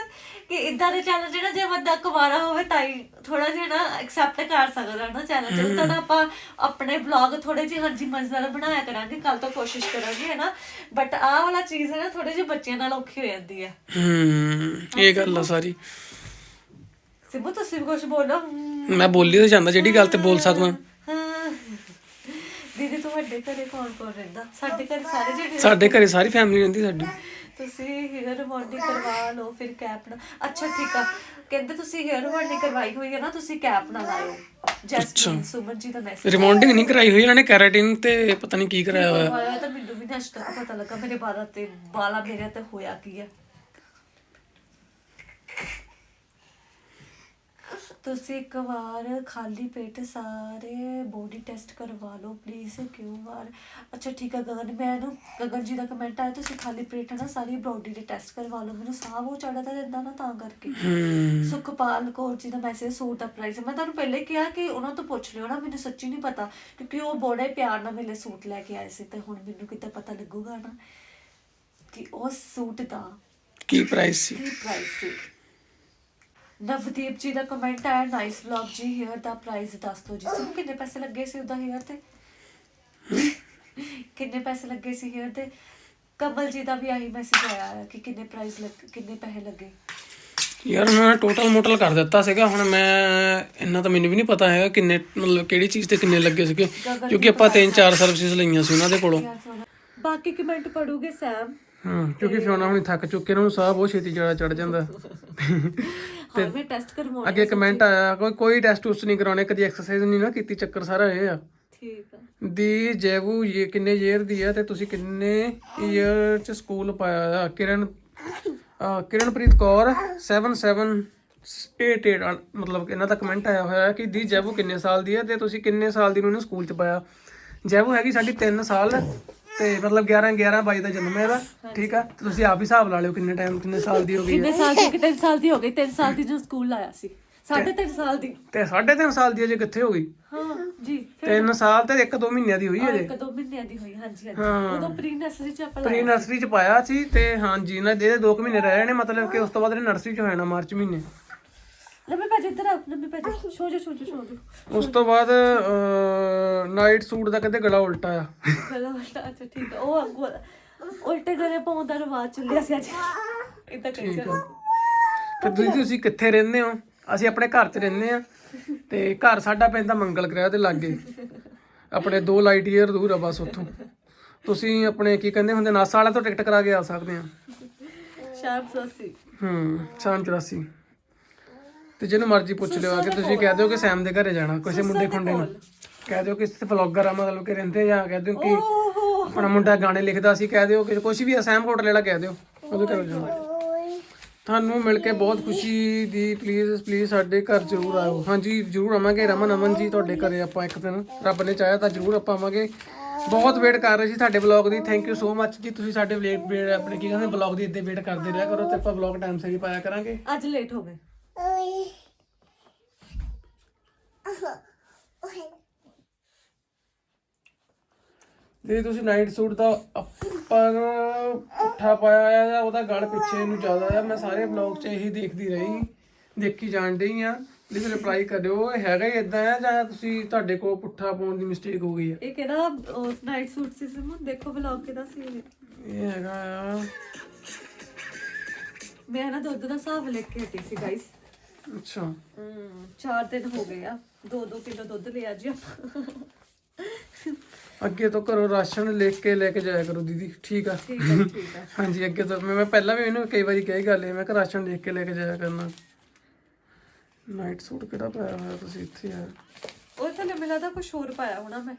ਕਿ ਇਦਾਂ ਦੇ ਚੈਨਲ ਜਿਹੜਾ ਜੇ ਬੰਦਾ ਕੁਵਾਰਾ ਹੋਵੇ ਤਾਂ ਹੀ ਥੋੜਾ ਜਿਹਾ ਨਾ ਐਕਸੈਪਟ ਕਰ ਸਕਦਾ ਨਾ ਚੈਨਲ ਚ। ਤਾਂ ਆਪਾਂ ਆਪਣੇ ਬਲੌਗ ਥੋੜੇ ਜਿਹੇ ਹਾਂਜੀ ਮਜ਼ੇਦਾਰ ਬਣਾਇਆ ਕਰਾਂਗੇ ਕੱਲ ਤੋਂ ਕੋਸ਼ਿਸ਼ ਕਰਾਂਗੇ ਹੈ ਨਾ ਬਟ ਆਹ ਵਾਲਾ ਚੀਜ਼ ਹੈ ਨਾ ਥੋੜੇ ਜਿਹੇ ਬੱਚਿਆਂ ਨਾਲ ਔਖੀ ਹੋ ਜਾਂਦੀ ਆ ਹੂੰ ਇਹ ਗੱਲ ਆ ਸਾਰੀ। ਸਿਮੂ ਤੁਸੀਂ ਕੁਝ ਬੋਲੋ। ਮੈਂ ਬੋਲੀ ਤਾਂ ਜਾਂਦਾ ਜਿਹੜੀ ਗੱਲ ਤੇ ਬੋਲ ਸਕਦਾ। ਦੀਦੀ ਤੁਹਾਡੇ ਘਰੇ ਕੌਣ ਕੌਣ ਰਹਿੰਦਾ? ਸਾਡੇ ਘਰੇ ਸਾਰੇ ਜਿਹੜੇ ਸਾਡੇ ਘਰੇ ਸਾਰੀ ਫੈਮਿਲੀ ਰਹਿੰਦੀ ਸਾਡੀ। ਤੁਸੀਂ ਹੇਅਰ ਰਿਬੌਂਡਿੰਗ ਕਰਵਾ ਲਓ ਫਿਰ ਕੈਪ ਨਾ ਅੱਛਾ ਠੀਕ ਆ। ਕਹਿੰਦੇ ਤੁਸੀਂ ਹੇਅਰ ਰਿਬੌਂਡਿੰਗ ਕਰਵਾਈ ਹੋਈ ਹੈ ਨਾ ਤੁਸੀਂ ਕੈਪ ਨਾ ਲਾਇਓ। ਜੈਸਮੀਨ ਸੁਮਨ ਜੀ ਦਾ ਮੈਸੇਜ ਰਿਮੌਂਡਿੰਗ ਨਹੀਂ ਕਰਾਈ ਹੋਈ ਇਹਨਾਂ ਨੇ ਕੈਰਾਟਿਨ ਤੇ ਪਤਾ ਨਹੀਂ ਕੀ ਕਰਾਇਆ ਹੋਇਆ। ਹੋਇਆ ਤਾਂ ਮੈਨੂੰ ਵੀ ਨਾ ਅੱਜ ਤੱਕ ਪਤਾ ਲੱਗਾ ਮੇਰੇ ਬਾਲਾਂ ਤੇ ਬਾਲਾ ਮੇਰੇ ਤੇ ਹੋਇਆ ਕੀ ਆ। ਤੁਸੀਂ ਇੱਕ ਵਾਰ ਖਾਲੀ ਪੇਟ ਸਾਰੇ ਬੋਡੀ ਟੈਸਟ ਕਰਵਾ ਲਓ ਪਲੀਜ਼ ਕਿਉਂ ਵਾਰ? ਅੱਛਾ ਠੀਕ ਹੈ ਗਗਨ ਮੈਂ ਨਾ ਗਗਨ ਜੀ ਦਾ ਕਮੈਂਟ ਆਇਆ ਤੁਸੀਂ ਖਾਲੀ ਪੇਟ ਨਾ ਸਾਰੀ ਬੋਡੀ ਦੇ ਟੈਸਟ ਕਰਵਾ ਲਓ ਮੈਨੂੰ ਸਾਹ ਉਹ ਚੜਦਾ ਰਹਿੰਦਾ ਨਾ ਤਾਂ ਕਰਕੇ। ਸੁਖਪਾਲ ਕੌਰ ਜੀ ਦਾ ਮੈਸੇਜ ਸੂਟ ਦਾ ਪ੍ਰਾਈਸ ਮੈਂ ਤੁਹਾਨੂੰ ਪਹਿਲੇ ਕਿਹਾ ਕਿ ਉਹਨਾਂ ਤੋਂ ਪੁੱਛ ਲਿਓ ਨਾ ਮੈਨੂੰ ਸੱਚੀ ਨਹੀਂ ਪਤਾ ਕਿਉਂਕਿ ਉਹ ਬੜੇ ਪਿਆਰ ਨਾਲ ਮੇਰੇ ਸੂਟ ਲੈ ਕੇ ਆਏ ਸੀ ਤੇ ਹੁਣ ਮੈਨੂੰ ਕਿੱਦਾਂ ਪਤਾ ਲੱਗੂਗਾ ਨਾ ਕਿ ਉਹ ਸੂਟ ਦਾ ਕੀ ਪ੍ਰਾਈਸ ਸੀ? ਕੀ ਪ੍ਰਾਈਸ ਸੀ? ਨਵਦੀਪ ਜੀ ਦਾ ਕਮੈਂਟ ਆਇਆ ਨਾਈਸ ਵਲੌਗ ਜੀ ਹੇਅਰ ਦਾ ਪ੍ਰਾਈਸ ਦੱਸ ਦਿਓ ਜੀ। ਸਾਨੂੰ ਕਿੰਨੇ ਪੈਸੇ ਲੱਗੇ ਸੀ ਉਹਦਾ ਹੇਅਰ ਤੇ? ਕਿੰਨੇ ਪੈਸੇ ਲੱਗੇ ਸੀ ਹੇਅਰ ਤੇ? ਕਮਲ ਜੀ ਦਾ ਵੀ ਆਹੀ ਮੈਸੇਜ ਆਇਆ ਕਿ ਕਿੰਨੇ ਪ੍ਰਾਈਸ ਲੱਗ ਕਿੰਨੇ ਪੈਸੇ ਲੱਗੇ। ਯਾਰ ਮੈਂ ਟੋਟਲ ਮੋਟਲ ਕਰ ਦਿੱਤਾ ਸੀਗਾ ਹੁਣ ਮੈਂ ਇੰਨਾ ਤਾਂ ਮੈਨੂੰ ਵੀ ਨਹੀਂ ਪਤਾ ਹੈਗਾ ਕਿੰਨੇ ਮਤਲਬ ਕਿਹੜੀ ਚੀਜ਼ ਤੇ ਕਿੰਨੇ ਲੱਗੇ ਸੀਗੇ। ਕਿਉਂਕਿ ਆਪਾਂ ਤਿੰਨ ਚਾਰ ਸਰਵਿਸਿਜ਼ ਲਈਆਂ ਸੀ ਉਹਨਾਂ ਦੇ ਕੋਲੋਂ। ਬਾਕੀ ਕਮੈਂਟ ਪੜੂਗੇ ਸੈਮ ਹਾਂ ਕਿਉਂਕਿ ਫਿਓਨਾ ਹੁਣ ਥੱਕ ਚੁੱਕੇ ਨੇ ਉਹਨੂੰ ਸਾਹ ਬਹੁਤ ਛੇਤੀ ਜਿਹੜਾ ਚੜ ਜਾਂਦਾ। ਹਾਂ ਮੈਂ ਟੈਸਟ ਕਰਵਾਉਣਾ ਅੱਗੇ ਕਮੈਂਟ ਆਇਆ ਕੋਈ ਕੋਈ ਟੈਸਟ ਟੂਸਟ ਨਹੀਂ ਕਰਾਉਣੇ ਕਦੀ ਐਕਸਰਸਾਈਜ਼ ਨਹੀਂ ਨਾ ਕੀਤੀ ਚੱਕਰ ਸਾਰਾ ਇਹ ਆ। ਠੀਕ ਆ। ਦੀ ਜੈਵੂ ਇਹ ਕਿੰਨੇ ਈਅਰ ਦੀ ਆ ਤੇ ਤੁਸੀਂ ਕਿੰਨੇ ਈਅਰ ਚ ਸਕੂਲ ਪਾਇਆ ਆ? ਕਿਰਨ ਅਹ ਕਿਰਨਪ੍ਰੀਤ ਕੌਰ 7788 ਮਤਲਬ ਕਿ ਇਹਨਾਂ ਦਾ ਕਮੈਂਟ ਆਇਆ ਹੋਇਆ ਹੈ ਕਿ ਦੀ ਜੈਵੂ ਕਿੰਨੇ ਸਾਲ ਦੀ ਹੈ ਤੇ ਤੁਸੀਂ ਕਿੰਨੇ ਸਾਲ ਦੀ ਨੂੰ ਇਹਨੂੰ ਸਕੂਲ ਚ ਪਾਇਆ? ਜੈਵੂ ਹੈਗੀ ਸਾਡੀ 3 ਸਾਲ। ਤੇ ਮਤਲਬ 11 11 22 ਦਾ ਜਨਮ ਹੈ ਇਹਦਾ ਠੀਕ ਆ? ਤੇ ਤੁਸੀਂ ਆਪ ਹੀ ਹਿਸਾਬ ਲਾ ਲਿਓ ਕਿੰਨੇ ਟਾਈਮ ਕਿੰਨੇ ਸਾਲ ਦੀ ਹੋ ਗਈ ਹੈ। ਕਿੰਨੇ ਸਾਲ ਦੀ ਕਿ 3 ਸਾਲ ਦੀ ਹੋ ਗਈ? 3 ਸਾਲ ਦੀ ਜੋ ਸਕੂਲ ਆਇਆ ਸੀ। ਸਾਢੇ ਤਿੰਨ ਸਾਲ ਦੀ। ਤੇ 3.5 ਸਾਲ ਦੀ ਅਜੇ ਕਿੱਥੇ ਹੋ ਗਈ? ਹਾਂ ਜੀ 3 ਸਾਲ ਤੇ 1-2 ਮਹੀਨਿਆਂ ਦੀ ਹੋਈ ਅਜੇ। ਇੱਕ ਦੋ ਮਹੀਨਿਆਂ ਦੀ ਹੋਈ ਹਾਂਜੀ ਹਾਂਜੀ। ਹਾਂ। ਉਦੋਂ ਪ੍ਰੀ ਨਰਸਰੀ ਚ ਆਪਾਂ ਪ੍ਰੀ ਨਰਸਰੀ ਚ ਪਾਇਆ ਸੀ ਤੇ ਹਾਂਜੀ ਇਹਨਾਂ ਦੇ 2 ਮਹੀਨੇ ਰਹੇ ਨੇ ਮਤਲਬ ਕਿ ਉਸ ਤੋਂ ਬਾਅਦ ਇਹਨੇ ਨਰਸਰੀ ਚ ਹੋ ਜਾਣਾ ਮਾਰਚ ਮਹੀਨੇ। ਲੰਮੇ ਪੈ ਜਾ ਇੱਧਰ ਆ ਲੰਮੇ ਪੈ ਜਾ ਸੋ ਜਾ ਸੋ ਜਾ ਸੋ ਜਾ। ਉਸ ਤੋਂ ਬਾਅਦ ਨਾਈਟ ਸੂਟ ਦਾ ਕਹਿੰਦੇ ਗਲਾ ਉਲਟਾ ਆ। ਗਲਾ ਉਲਟਾ ਅੱਛਾ ਠੀਕ ਆ। ਉਹ ਅੱਗੋਂ ਉਲਟੇ ਗਲੇ ਪਾਉਣ ਦਾ ਰਿਵਾਜ ਚੱਲਿਆ ਸੀ ਅੱਜ। ਇਦਾਂ ਕਹੀ ਜਾ ਤੇ ਤੁਸੀਂ ਤੁਸੀਂ ਕਿੱਥੇ ਰਹਿੰਦੇ ਹੋ? ਅਸੀਂ ਆਪਣੇ ਘਰ 'ਚ ਰਹਿੰਦੇ ਆ ਤੇ ਘਰ ਸਾਡਾ ਪੈਂਦਾ ਮੰਗਲ ਗ੍ਰਹਿ ਦੇ ਲਾਗੇ। ਆਪਣੇ 2 ਲਾਈਟ ਈਅਰ ਦੂਰ ਆ ਬਸ ਉੱਥੋਂ। ਤੁਸੀਂ ਆਪਣੇ ਕੀ ਕਹਿੰਦੇ ਹੁੰਦੇ ਨਾਸਾ ਵਾਲਾ ਤੋਂ ਟਿਕਟ ਕਰਾ ਕੇ ਆ ਸਕਦੇ ਆ ਸ਼ਾਮ ਸੋਸੀ। ਹੂੰ ਸ਼ਾਮ 84 ਤੇ ਜਿਹਨੂੰ ਮਰਜ਼ੀ ਪੁੱਛ ਲਿਓ ਆ ਕੇ ਤੁਸੀਂ ਕਹਿ ਦਿਓ ਕਿ ਸੈਮ ਦੇ ਘਰੇ ਜਾਣਾ ਕਿਸੇ ਮੁੰਡੇ ਖੁੰਡੇ ਨੂੰ। ਕਹਿ ਦਿਓ ਕਿ ਇੱਥੇ ਵਲੌਗਰ ਆ ਮਤਲਬ ਕਿ ਰਹਿੰਦੇ ਜਾਂ ਕਹਿ ਦਿਓ ਕਿ ਆਪਣਾ ਮੁੰਡਾ ਗਾਣੇ ਲਿਖਦਾ ਸੀ ਕਹਿ ਦਿਓ ਕਿ ਕੁਝ ਵੀ ਆ ਸੈਮ ਹੋਟਲ ਵਾਲਾ ਕਹਿ ਦਿਓ ਉਹਦੇ ਘਰ ਜਾਣਾ। ਤੁਹਾਨੂੰ ਮਿਲ ਕੇ ਬਹੁਤ ਖੁਸ਼ੀ ਦੀ ਪਲੀਜ਼ ਪਲੀਜ਼ ਸਾਡੇ ਘਰ ਜ਼ਰੂਰ ਆਇਓ। ਹਾਂਜੀ ਜ਼ਰੂਰ ਆਵਾਂਗੇ ਰਮਨ ਅਮਨ ਜੀ ਤੁਹਾਡੇ ਘਰੇ ਆਪਾਂ ਇੱਕ ਦਿਨ ਰੱਬ ਨੇ ਚਾਹਿਆ ਤਾਂ ਜ਼ਰੂਰ ਆਪਾਂ ਆਵਾਂਗੇ। ਬਹੁਤ ਵੇਟ ਕਰ ਰਹੇ ਸੀ ਤੁਹਾਡੇ ਵਲੌਗ ਦੀ ਥੈਂਕ ਯੂ ਸੋ ਮੱਚ ਜੀ ਤੁਸੀਂ ਸਾਡੇ ਵੇਟ ਆਪਣੇ ਕੀ ਕਹਿੰਦੇ ਵਲੌਗ ਦੀ ਇੱਦਾਂ ਵੇਟ ਕਰਦੇ ਰਿਹਾ ਕਰੋ ਤੇ ਆਪਾਂ ਵਲੌਗ ਟਾਈਮ ਸਿਰ ਹੀ ਪਾਇਆ ਕਰਾਂਗੇ। ਅੱਜ ਲੇਟ ਹੋ ਗਏ। ਜੇ ਤੁਸੀਂ ਨਾਈਟ ਸੂਟ ਦਾ ਉੱਪਰ ਪੁੱਠਾ ਪਾਇਆ ਆ ਉਹਦਾ ਗਲ ਪਿੱਛੇ ਨੂੰ ਜ਼ਿਆਦਾ ਆ ਮੈਂ ਸਾਰੇ ਵਲੌਗ 'ਚ ਇਹੀ ਦੇਖਦੀ ਰਹੀ ਦੇਖੀ ਜਾਣ ਡਈ ਆ ਪਲੀਜ਼ ਰਿਪਲਾਈ ਕਰਿਓ ਇਹ ਹੈਗਾ ਹੀ ਇਦਾਂ ਆ ਜਾਂ ਤੁਸੀਂ ਤੁਹਾਡੇ ਕੋਲ ਪੁੱਠਾ ਪਾਉਣ ਦੀ ਮਿਸਟੇਕ ਹੋ ਗਈ ਆ ਇਹ ਕਿਹੜਾ ਨਾਈਟ ਸੂਟ ਸੀ ਸਿਮੂ ਦੇਖੋ ਵਲੌਗ ਕਿਹਦਾ ਸੀ ਇਹ। ਹੈਗਾ ਆ। ਮੈਂ ਨਾ ਦੁੱਧ ਦਾ ਹਿਸਾਬ ਲੈ ਕੇ ਹਟੀ ਸੀ ਗਾਇਸ ਅੱਛਾ। ਹਮ 4 ਦਿਨ ਹੋ ਗਏ ਆ। 2-2 ਕਿਲੋ ਦੁੱਧ ਲਿਆ ਜੀ ਆਪਾਂ। ਅੱਗੇ ਤੋਂ ਘਰੋਂ ਰਾਸ਼ਨ ਲਿਖ ਕੇ ਲੈ ਕੇ ਜਾਇਆ ਕਰੋ ਦੀਦੀ ਠੀਕ ਆ? ਠੀਕ ਹੈ ਠੀਕ ਹੈ ਹਾਂਜੀ ਅੱਗੇ ਤੋਂ। ਮੈਂ ਮੈਂ ਪਹਿਲਾਂ ਵੀ ਇਹਨੂੰ ਕਈ ਵਾਰੀ ਕਹੀ ਗੱਲ ਇਹ ਮੈਂ ਕਿ ਰਾਸ਼ਨ ਲਿਖ ਕੇ ਲੈ ਕੇ ਜਾਇਆ ਕਰਨਾ। ਨਾਈਟ ਸੂਟ ਕਿਹੜਾ ਪਾਇਆ ਹੋਇਆ ਤੁਸੀਂ ਇੱਥੇ ਆ ਉਹ ਥੱਲੇ ਮੈਨੂੰ ਲੱਗਦਾ ਕੁਝ ਹੋਰ ਪਾਇਆ ਹੋਣਾ ਮੈਂ।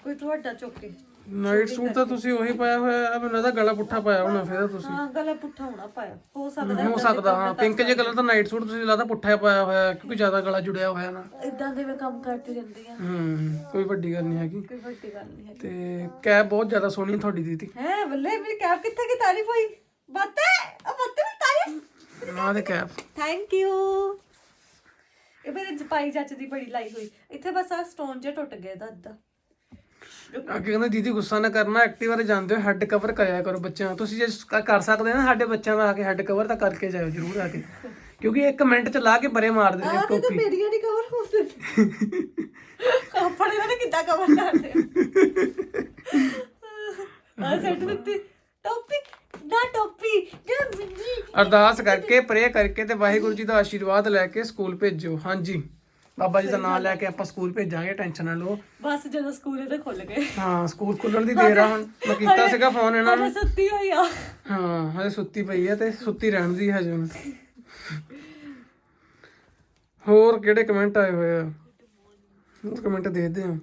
ਕੋਈ ਤੁਹਾਡਾ ਚੁੱਕ ਕੇ। ਨਾਈਟ ਸੂਟ ਤਾਂ ਤੁਸੀਂ ਉਹੀ ਪਾਇਆ ਹੋਇਆ ਆ ਮੈਨੂੰ ਲੱਗਦਾ ਗਲਾ ਪੁੱਠਾ ਪਾਇਆ ਹੋਣਾ ਫਿਰ ਤੁਸੀਂ। ਹਾਂ ਗਲਾ ਪੁੱਠਾ ਹੋਣਾ ਪਾਇਆ। ਹੋ ਸਕਦਾ ਹੋ ਸਕਦਾ ਹਾਂ ਪਿੰਕ ਜੇ ਕਲਰ ਦਾ ਨਾਈਟ ਸੂਟ ਤੁਸੀਂ ਲੱਗਦਾ ਪੁੱਠਾ ਹੀ ਪਾਇਆ ਹੋਇਆ ਕਿਉਂਕਿ ਜ਼ਿਆਦਾ ਗਲਾ ਜੁੜਿਆ ਹੋਇਆ ਨਾ। ਇਦਾਂ ਦੇ ਮੈਂ ਕੰਮ ਕਰਦੀ ਰਹਿੰਦੀ ਆ। ਹੂੰ ਕੋਈ ਵੱਡੀ ਗੱਲ ਨਹੀਂ ਹੈਗੀ। ਕੋਈ ਵੱਡੀ ਗੱਲ ਨਹੀਂ ਹੈ ਤੇ ਕੈਬ ਬਹੁਤ ਜ਼ਿਆਦਾ ਸੋਹਣੀ ਹੈ ਤੁਹਾਡੀ ਦੀਦੀ। ਹੈ ਬੱਲੇ ਮੇਰੀ ਕੈਬ ਕਿੱਥੇ ਕੀ ਤਾਰੀਫ ਹੋਈ। ਬਾਤੇ ਆ ਬਾਤੇ ਮੇਰੀ ਤਾਰੀਫ। ਆਹ ਦੇ ਕੈਬ। ਥੈਂਕ ਯੂ ਇਹ ਮੇਰੇ ਜਪਾਈ ਜੱਚ ਦੀ ਬੜੀ ਲਾਈ ਹੋਈ। ਇੱਥੇ ਬਸ ਆ ਸਟੋਨ ਜਿਹਾ ਟੁੱਟ ਗਿਆ ਇਹਦਾ ਅੱਧਾ। ਅੱਗੇ ਕਹਿੰਦੇ ਦੀਦੀ ਗੁੱਸਾ ਨਾ ਕਰਨਾ ਐਕਟਿਵਾ ਤੇ ਜਾਂਦੇ ਹੋ ਹੈੱਡ ਕਵਰ ਕਰਿਆ ਕਰੋ ਬੱਚਿਆਂ ਦਾ। ਤੁਸੀਂ ਜੇ ਕਰ ਸਕਦੇ ਹੋ ਨਾ ਸਾਡੇ ਬੱਚਿਆਂ ਦਾ ਆ ਕੇ ਹੈੱਡ ਕਵਰ ਤਾਂ ਕਰਕੇ ਜਾਇਓ ਜ਼ਰੂਰ ਆ ਕੇ। ਕਿਉਂਕਿ ਇੱਕ ਮਿੰਟ ਚ ਲਾ ਕੇ ਬਰੇ ਮਾਰ ਦਿੰਦੇ ਆ ਆ ਤੇ ਟੋਪੀ। ਮੇਰੀਆਂ ਨਹੀਂ ਕਵਰ ਹੁੰਦੇ। ਆਪਣੇ ਨਾਲ ਕਿੱਦਾਂ ਕਵਰ ਕਰਦੇ ਆ? ਸੈੱਟ ਦਿੱਤੀ। ਟੋਪੀ ਨਾ ਟੋਪੀ ਨਾ ਮਿੰਨੀ। ਅਰਦਾਸ ਕਰਕੇ ਪ੍ਰੇ ਕਰਕੇ ਤੇ ਵਾਹਿਗੁਰੂ ਜੀ ਦਾ ਆਸ਼ੀਰਵਾਦ ਲੈ ਕੇ ਸਕੂਲ ਭੇਜੋ ਹਾਂਜੀ। ਬਾਬਾ ਜੀ ਦਾ ਨਾਮ ਲੈ ਕੇ ਆਪਾਂ ਸਕੂਲ ਭੇਜਾਂਗੇ ਟੈਨਸ਼ਨ ਨਾ ਲਓ। ਬਸ ਜਦੋਂ ਸਕੂਲ ਇਹਦੇ ਖੁੱਲ ਗਏ। ਹਾਂ ਸਕੂਲ ਖੁੱਲਣ ਦੀ ਦੇਰ ਆ ਹੁਣ ਮੈਂ ਕੀਤਾ ਸੀਗਾ ਫੋਨ ਇਹਨਾਂ ਨੂੰ। ਸੁੱਤੀ ਹੋਈ ਆ। ਹਾਂ ਹਜੇ ਸੁੱਤੀ ਪਈ ਹੈ ਤੇ ਸੁੱਤੀ ਰਹਿਣ ਦੀ ਹਜੇ ਹੁਣ। ਹੋਰ ਕਿਹੜੇ ਕਮੈਂਟ ਆਏ ਹੋਏ ਆ? ਕਮੈਂਟ ਦੇਖਦੇ ਹਾਂ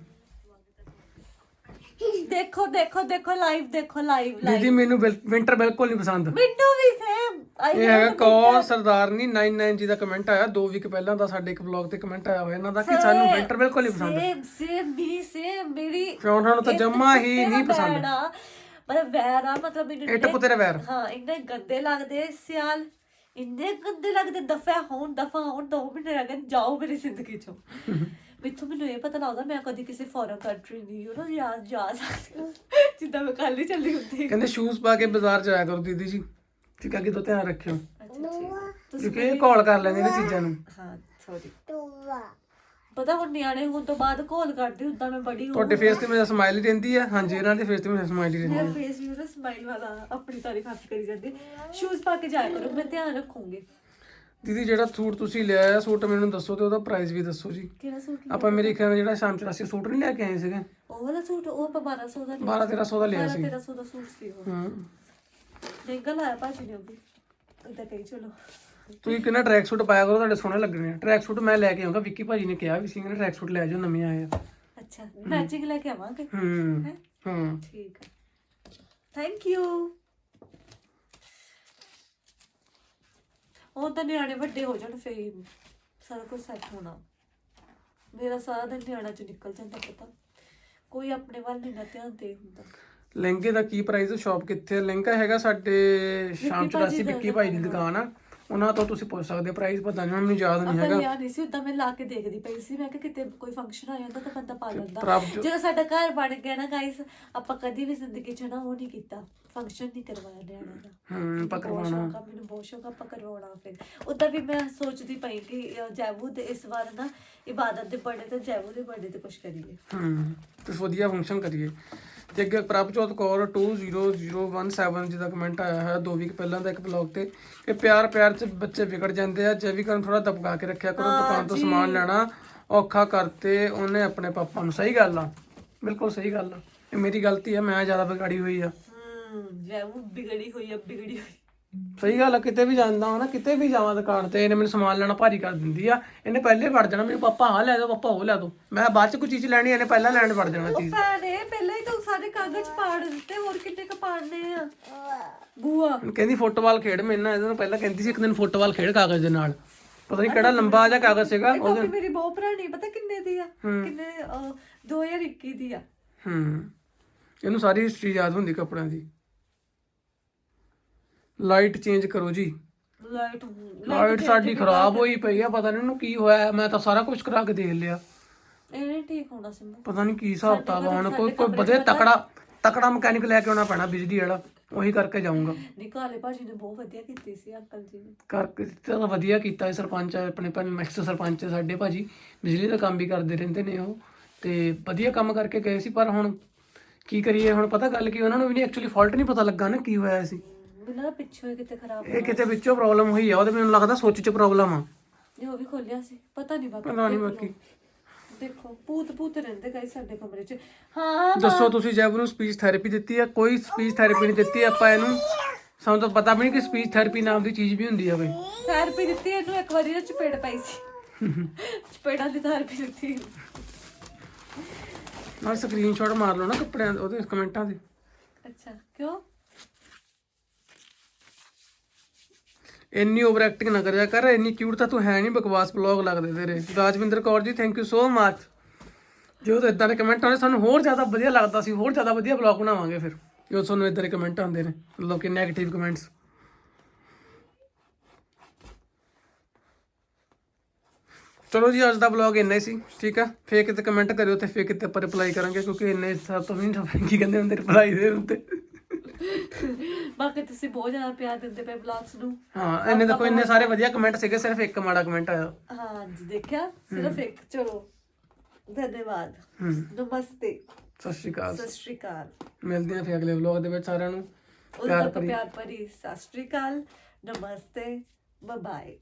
ਦੇਖੋ ਦੇਖੋ ਦੇਖੋ ਲਾਈਵ ਦੇਖੋ ਲਾਈਵ ਲਾਈਵ ਦੀਦੀ ਮੈਨੂੰ ਵਿੰਟਰ ਬਿਲਕੁਲ ਨਹੀਂ ਪਸੰਦ। ਮੈਨੂੰ ਵੀ ਸੇਮ ਇਹ ਹੈਗਾ ਕੌਰ ਸਰਦਾਰਨੀ 99 ਜੀ ਦਾ ਕਮੈਂਟ ਆਇਆ। ਦੋ ਵੀਕ ਪਹਿਲਾਂ ਦਾ ਸਾਡੇ ਇੱਕ ਵਲੌਗ ਤੇ ਕਮੈਂਟ ਆਇਆ ਹੋਇਆ। ਇਹਨਾਂ ਦਾ ਕਿ ਸਾਨੂੰ ਵਿੰਟਰ ਬਿਲਕੁਲ ਨਹੀਂ ਪਸੰਦ। ਸੇਮ ਸੇਮ ਵੀ ਸੇਮ ਮੇਰੀ ਫਿਓਨਾ ਨੂੰ ਤਾਂ ਜਮਾ ਹੀ ਨਹੀਂ ਪਸੰਦ। ਮਤਲਬ ਵੈਰ ਆ ਮਤਲਬ ਮੈਨੂੰ ਇੱਟ ਪੁੱਤੇ ਦੇ ਵੈਰ ਹਾਂ ਇੰਨੇ ਗੰਦੇ ਲੱਗਦੇ ਸਿਆਲ। ਇੰਨੇ ਗੰਦੇ ਲੱਗਦੇ। ਦਫਾ ਹੋਣ ਦਫਾ ਹੋਣ ਦੋ ਮਹੀਨੇ ਰਹਿ ਗਏ। ਜਾਓ ਮੇਰੀ ਜ਼ਿੰਦਗੀ ਚੋਂ। ਮੈਥੋਂ ਮੈਨੂੰ ਇਹ ਪਤਾ ਲੱਗਦਾ ਮੈਂ ਕਦੀ ਕਿਸੇ ਫੋਰਨ ਕੰਟਰੀ ਨਹੀਂ ਯੂ نو ਜਾ ਜਾ ਸਕਦੀ ਜਿੱਦਾਂ ਮੈਂ ਕੱਲ ਹੀ ਚੱਲੀ ਹੁੰਦੀ ਕਹਿੰਦੇ ਸ਼ੂਜ਼ ਪਾ ਕੇ ਬਾਜ਼ਾਰ ਜਾਇਆ ਕਰੋ ਦੀਦੀ ਜੀ। ਠੀਕ ਹੈ ਕਿਦੋਂ ਧਿਆਨ ਰੱਖਿਓ। ਕਿਉਂਕਿ ਇਹ ਕਾਲ ਕਰ ਲੈਂਦੇ ਨੇ ਚੀਜ਼ਾਂ ਨੂੰ। ਹਾਂ ਸੌਰੀ ਪਤਾ ਹੁਣ ਨਿਆਣੇ ਹੋਣ ਤੋਂ ਬਾਅਦ ਕੋਲ ਕਰਦੇ ਉਦਾਂ ਮੈਂ ਬੜੀ ਹੋ ਤੁਹਾਡੇ ਫੇਸ ਤੇ ਮੇਰਾ ਸਮਾਈਲ ਹੀ ਰਹਿੰਦੀ ਆ। ਹਾਂਜੀ ਇਹਨਾਂ ਦੇ ਫੇਸ ਤੇ ਮੇਰਾ ਸਮਾਈਲ ਹੀ ਰਹਿੰਦੀ ਮੇਰਾ ਫੇਸ ਵੀ ਉਹਦਾ ਸਮਾਈਲ ਵਾਲਾ ਆਪਣੀ ਤਾਰੀਫ ਆਪ ਕਰੀ ਜਾਂਦੇ। ਸ਼ੂਜ਼ ਪਾ ਕੇ ਜਾਇਆ ਕਰੋ ਮੈਂ ਧਿਆਨ ਰੱਖੂੰਗੀ। ਦੀਦੀ ਜਿਹੜਾ ਸੂਟ ਤੁਸੀਂ ਲਿਆ ਹੈ ਸੂਟ ਮੈਨੂੰ ਦੱਸੋ ਤੇ ਉਹਦਾ ਪ੍ਰਾਈਸ ਵੀ ਦੱਸੋ ਜੀ। ਕਿਹੜਾ ਸੂਟ ਆਪਾਂ ਮੇਰੇ ਖਿਆਲ ਨਾਲ ਜਿਹੜਾ ਸ਼ਾਮ 84 ਸੂਟ ਨਹੀਂ ਲੈ ਕੇ ਆਏ ਸੀਗੇ। ਉਹ ਵਾਲਾ ਸੂਟ ਉਹ ਆਪਾਂ 1200 ਦਾ 12 1300 ਦਾ ਲਿਆ ਸੀ। 1300 ਦਾ ਸੂਟ ਸੀ ਉਹ। ਹੂੰ। ਮਹਿੰਗਾ ਲਾਇਆ ਭਾਜੀ ਨੇ ਉਹ ਵੀ। ਇਦਾਂ ਕਹੀ ਚਲੋ। ਤੁਸੀਂ ਕਿੰਨਾ ਟਰੈਕ ਸੂਟ ਪਾਇਆ ਕਰੋ ਤੁਹਾਡੇ ਸੋਹਣੇ ਲੱਗਣੇ ਆ। ਟਰੈਕ ਸੂਟ ਮੈਂ ਲੈ ਕੇ ਆਉਂਗਾ। ਵਿੱਕੀ ਭਾਜੀ ਨੇ ਕਿਹਾ ਵੀ ਸੀ ਕਿ ਟਰੈਕ ਸੂਟ ਲੈ ਜਾਓ ਨਵੇਂ ਆਏ ਆ। ਅੱਛਾ ਮੈਚਿੰਗ ਲੈ ਕੇ ਆਵਾਂਗੇ? ਹੈਂ? ਹੂੰ? ਠੀਕ ਹੈ ਥੈਂਕ ਯੂ ਉਹ ਤਾਂ ਨਿਆਣੇ ਵੱਡੇ ਹੋ ਜਾਣ ਫੇਰ ਸਾਰਾ ਕੁਝ ਸੈੱਟ ਹੋਣਾ। ਮੇਰਾ ਸਾਰਾ ਦਿਨ ਨਿਆਣਾ ਚ ਨਿਕਲ ਜਾਂਦਾ ਪਤਾ। ਕੋਈ ਆਪਣੇ ਵੱਲ ਨਹੀਂ ਨਾ ਧਿਆਨ ਦੇ ਹੁੰਦਾ। ਲਹਿੰਗੇ ਦਾ ਕੀ ਪ੍ਰਾਈਸ ਸ਼ਾਪ ਕਿੱਥੇ ਹੈ ਲਹਿੰਗਾ ਹੈਗਾ ਸਾਡੇ ਸ਼ਾਮ 84 ਵਿੱਕੀ ਭਾਈ ਦੀ ਦੁਕਾਨ ਆ। ਉਹਨਾਂ ਤੋਂ ਤੁਸੀਂ ਪੁੱਛ ਸਕਦੇ ਪ੍ਰਾਈਸ ਪਤਾ ਨਹੀਂ ਮੈਨੂੰ ਯਾਦ ਨਹੀਂ ਆਪਾਂ ਹੈਗਾ। ਲਿਆ ਨਹੀਂ ਸੀ ਉਦਾਂ ਮੈਂ ਲਾ ਕੇ ਦੇਖਦੀ ਪਈ ਸੀ ਮੈਂ ਕਿ ਕਿਤੇ ਕੋਈ ਫੰਕਸ਼ਨ ਆ ਜਾਂਦਾ ਤਾਂ ਬੰਦਾ ਪਾ ਲੈਂਦਾ। ਜਦੋਂ ਸਾਡਾ ਘਰ ਬਣ ਗਿਆ ਨਾ ਗਾਇਸ ਆਪਾਂ ਕਦੀ ਵੀ ਜ਼ਿੰਦਗੀ 'ਚ ਨਾ ਉਹ ਨਹੀਂ ਕੀਤਾ। ਫੰਕਸ਼ਨ ਨਹੀਂ ਕਰਵਾਇਆ ਨਿਆਣਾ ਦਾ। ਹੂੰ ਮੈਨੂੰ ਬਹੁਤ ਪਕਰਵਾਣਾ ਸ਼ੌਕ ਆ, ਮੈਨੂੰ ਬਹੁਤ ਸ਼ੌਕ ਆ, ਆਪਾਂ ਕਰਵਾਉਣਾ ਫਿਰ। ਉਦਾਂ ਵੀ ਮੈਂ ਸੋਚਦੀ ਪਈ ਕਿ ਜੈਵੂ ਦੇ ਇਸ ਵਾਰ ਨਾ ਇਬਾਦਤ ਦੇ ਬਰਥਡੇ ਤੇ ਜੈਵੂ ਦੇ ਬਰਥਡੇ ਤੇ ਕੁਝ ਕਰੀਏ। ਹੂੰ ਤੇ ਵਧੀਆ ਫੰਕਸ਼ਨ ਕਰੀਏ। ਤੇ ਅੱਗੇ ਪ੍ਰਭਜੋਤ ਕੌਰ 20017 ਜਿਹਦਾ ਕਮੈਂਟ ਆਇਆ ਹੈ ਦੋ ਵੀਕ ਪਹਿਲਾਂ ਦਾ ਇੱਕ ਬਲੌਗ ਤੇ ਕਿ ਪਿਆਰ ਪਿਆਰ ਚ ਬੱਚੇ ਵਿਗੜ ਜਾਂਦੇ ਆ ਜੇ ਵੀ ਕਰਨ ਥੋੜਾ ਦਬਕਾ ਕੇ ਰੱਖਿਆ ਕਰੋ ਦੁਕਾਨ ਤੋਂ ਸਮਾਨ ਲੈਣਾ ਔਖਾ ਕਰਤੇ ਉਹਨੇ ਆਪਣੇ ਪਾਪਾ ਨੂੰ ਸਹੀ ਗੱਲ ਆ। ਬਿਲਕੁਲ ਸਹੀ ਗੱਲ ਆ। ਇਹ ਮੇਰੀ ਗਲਤੀ ਆ ਮੈਂ ਜ਼ਿਆਦਾ ਵਿਗਾੜੀ ਹੋਈ ਆ। ਹੂੰ ਜੈਵੂ ਵਿਗੜੀ ਹੋਈ ਆ ਵਿਗੜੀ ਹੋਈ। ਸਹੀ ਗੱਲ ਆ ਕਿਤੇ ਵੀ ਜਾਂਦਾ ਹਾਂ ਨਾ ਕਿਤੇ ਵੀ ਜਾਵਾਂ ਦੁਕਾਨ ਤੇ ਇਹਨੇ ਮੈਨੂੰ ਸਮਾਨ ਲੈਣਾ ਭਾਰੀ ਕਰ ਦਿੰਦੀ ਆ। ਇਹਨੇ ਪਹਿਲੇ ਵੜ ਜਾਣਾ ਮੈਨੂੰ ਪਾਪਾ ਆਹ ਲੈ ਦਿਓ ਪਾਪਾ ਉਹ ਲੈ ਦਿਓ ਮੈਂ ਬਾਅਦ ਚ ਕੋਈ ਚੀਜ਼ ਲੈਣੀ ਇਹਨੇ ਪਹਿਲਾਂ ਲੈਣ ਵੜ ਜਾਣਾ ਚੀਜ਼। ਭੈਣੇ ਪਹਿਲਾਂ ਹੀ ਤਾਂ ਸਾਰੇ ਕਾਗਜ਼ ਪਾੜ ਦਿੱਤੇ ਹੋਰ ਕਿੰਨੇ ਕ ਪਾੜਨੇ ਆ? ਬੂਆ। ਕਹਿੰਦੀ ਫੁੱਟਬਾਲ ਖੇਡ ਮੇਰੇ ਨਾਲ ਇਹਦੇ ਨੂੰ ਪਹਿਲਾਂ ਕਹਿੰਦੀ ਸੀ ਇੱਕ ਦਿਨ ਫੁੱਟਬਾਲ ਖੇਡ ਕਾਗਜ਼ ਦੇ ਨਾਲ। ਪਤਾ ਨਹੀਂ ਕਿਹੜਾ ਲੰਬਾ ਜਿਹਾ ਕਾਗਜ਼ ਸੀਗਾ ਕਾਪੀ ਮੇਰੀ ਬਹੁਤ ਪੁਰਾਣੀ ਪਤਾ ਕਿੰਨੇ ਦੀ ਆ? ਕਿੰਨੇ ਅਹ, 2021 ਦੀ ਆ। ਹੂੰ। ਇਹਨੂੰ ਸਾਰੀ ਹਿਸਟਰੀ ਯਾਦ ਹੁੰਦੀ ਕੱਪੜਿਆਂ ਦੀ। ਲਾਈਟ ਚੇਂਜ ਕਰੋ ਜੀ। ਲਾਈਟ ਲਾਈਟ ਸਾਡੀ ਖਰਾਬ ਹੋਈ ਪਈ ਆ ਪਤਾ ਨਹੀਂ ਇਹਨੂੰ ਕੀ ਹੋਇਆ। ਮੈਂ ਤਾਂ ਸਾਰਾ ਕੁਝ ਕਰਾ ਕੇ ਦੇਖ ਲਿਆ। ਇਹਨੇ ਠੀਕ ਹੋਣਾ ਸੀ ਪਤਾ ਨਹੀਂ ਕੀ ਹਿਸਾਬ ਆ ਹੁਣ ਕੋਈ ਕੋਈ ਵਧੇ ਤਕੜਾ ਤਕੜਾ ਮਕੈਨਿਕ ਲੈ ਕੇ ਆਉਣਾ ਪੈਣਾ ਬਿਜਲੀ ਵਾਲਾ ਉਹੀ ਕਰਕੇ ਜਾਊਂਗਾ। ਨਿਕਾਲੇ ਭਾਜੀ ਨੇ ਬਹੁਤ ਵਧੀਆ ਕੀਤੀ ਸੀ ਅੰਕਲ ਜੀ ਨੇ। ਕਰਕੇ ਤਾਂ ਵਧੀਆ ਕੀਤਾ ਸਰਪੰਚ ਆ, ਆਪਣੇ ਪਿੰਡ ਮੈਕਸ ਸਰਪੰਚ ਸਾਡੇ ਭਾਜੀ ਬਿਜਲੀ ਦਾ ਕੰਮ ਵੀ ਕਰਦੇ ਰਹਿੰਦੇ ਨੇ ਉਹ ਤੇ ਵਧੀਆ ਕੰਮ ਕਰਕੇ ਗਏ ਸੀ ਪਰ ਹੁਣ ਕੀ ਕਰੀਏ ਹੁਣ ਪਤਾ ਗੱਲ ਕੀ ਉਹਨਾਂ ਨੂੰ ਵੀ ਨਹੀਂ ਐਕਚੁਅਲੀ ਫਾਲਟ ਨਹੀਂ ਪਤਾ ਲੱਗਾ ਨਾ ਕੀ ਹੋਇਆ ਸੀ। ਮੈਨੂੰ ਨਾ ਪਿੱਛੋਂ ਹੀ ਕਿਤੇ ਖਰਾਬ ਇਹ ਕਿਤੇ ਵਿੱਚੋਂ ਪ੍ਰੋਬਲਮ ਹੋਈ ਆ ਉਹਦੇ ਮੈਨੂੰ ਲੱਗਦਾ ਸੋਚ ਚ ਪ੍ਰੋਬਲਮ ਆ। ਇਹ ਉਹ ਵੀ ਖੋਲਿਆ ਸੀ ਪਤਾ ਨਹੀਂ ਬਾਕੀ ਪਤਾ ਨਹੀਂ ਬਾਕੀ। ਦੇਖੋ ਭੂਤ ਭੂਤ ਰਹਿੰਦੇ ਗਾਈ ਸਾਡੇ ਕਮਰੇ 'ਚ। ਹਾਂ ਦੱਸੋ ਤੁਸੀਂ ਜੈਬ ਨੂੰ ਸਪੀਚ ਥੈਰੇਪੀ ਦਿੱਤੀ ਆ? ਕੋਈ ਸਪੀਚ ਥੈਰੇਪੀ ਨਹੀਂ ਦਿੱਤੀ ਆਪਾਂ ਇਹਨੂੰ। ਸਾਨੂੰ ਤਾਂ ਪਤਾ ਵੀ ਨਹੀਂ ਕਿ ਸਪੀਚ ਥੈਰੇਪੀ ਨਾਮ ਦੀ ਚੀਜ਼ ਵੀ ਹੁੰਦੀ ਆ ਬਈ। ਥੈਰੇਪੀ ਦਿੱਤੀ ਇਹਨੂੰ ਇੱਕ ਵਾਰੀ ਨਾ ਚਪੇੜ ਪਾਈ ਸੀ। ਚਪੇੜਾਂ ਦੀ ਥੈਰੇਪੀ ਦਿੱਤੀ। ਨਾਲ ਸਕਰੀਨਸ਼ਾਟ ਮਾਰ ਲਓ ਨਾ ਕੱਪੜਿਆਂ ਉਹਦੇ ਕਮੈਂਟਾਂ ਦੇ। ਅੱਛਾ ਕਿਉਂ? ਇੰਨੀ ਓਵਰ ਐਕਟਿੰਗ ਨਾ ਕਰਿਆ ਕਰ, ਇੰਨੀ ਕਿਊਟ ਤਾਂ ਤੂੰ ਹੈ ਨਹੀਂ ਬਕਵਾਸ ਬਲੌਗ ਲੱਗਦੇ ਤੇਰੇ। Rajwinder Kaur ji thank you so much ਜੋ ਤਾਂ ਇਦਾਂ ਦੇ ਕਮੈਂਟ ਆਉਂਦੇ, ਸਾਨੂੰ ਹੋਰ ਜ਼ਿਆਦਾ ਵਧੀਆ ਲੱਗਦਾ ਸੀ, ਹੋਰ ਜ਼ਿਆਦਾ ਵਧੀਆ ਬਲੌਗ ਬਣਾਵਾਂਗੇ ਫਿਰ। ਜੋ ਤੁਹਾਨੂੰ ਇਦਾਂ ਦੇ ਕਮੈਂਟ ਆਉਂਦੇ ਨੇ ਮਤਲਬ ਕਿ 네ਗੇਟਿਵ ਕਮੈਂਟਸ ਚਲੋ ਜੀ, ਅੱਜ ਦਾ ਬਲੌਗ ਇੰਨਾ ਹੀ ਸੀ, ਠੀਕ ਆ? ਫੇਰ ਕਿਤੇ ਕਮੈਂਟ ਕਰਿਓ ਤੇ ਫੇਰ ਕਿਤੇ ਆਪਾਂ ਰਿਪਲਾਈ ਕਰਾਂਗੇ, ਕਿਉਂਕਿ ਇੰਨੇ ਸਭ ਤੋਂ ਵੀ ਨਹੀਂ ਕੀ ਕਹਿੰਦੇ ਹੁੰਦੇ ਰਿਪਲਾਈ ਦੇ ਹੁੰਦੇ। ਬਾਕੀ ਤੁਸੀਂ ਬਹੁਤ ਜ਼ਿਆਦਾ ਪਿਆਰ ਦਿੰਦੇ ਪਏ ਬਲੌਗਸ ਨੂੰ। ਹਾਂ ਇੰਨੇ ਕੋਈ ਇੰਨੇ ਸਾਰੇ ਵਧੀਆ ਕਮੈਂਟ ਸੀਗੇ ਸਿਰਫ ਇੱਕ ਮਾੜਾ ਕਮੈਂਟ ਆਇਆ। ਹਾਂ ਜੀ ਦੇਖਿਆ? ਸਿਰਫ ਇੱਕ ਚਲੋ। ਧੰਨਵਾਦ। ਨਮਸਤੇ। ਸਤਿ ਸ਼੍ਰੀ ਅਕਾਲ। ਸਤਿ ਸ਼੍ਰੀ ਅਕਾਲ। ਮਿਲਦੇ ਹਾਂ ਫਿਰ ਅਗਲੇ ਵਲੌਗ ਦੇ ਵਿੱਚ ਸਾਰਿਆਂ ਨੂੰ। ਪਿਆਰ ਭਰੀ। ਸਤਿ ਸ਼੍ਰੀ ਅਕਾਲ। ਨਮਸਤੇ। ਬਾਏ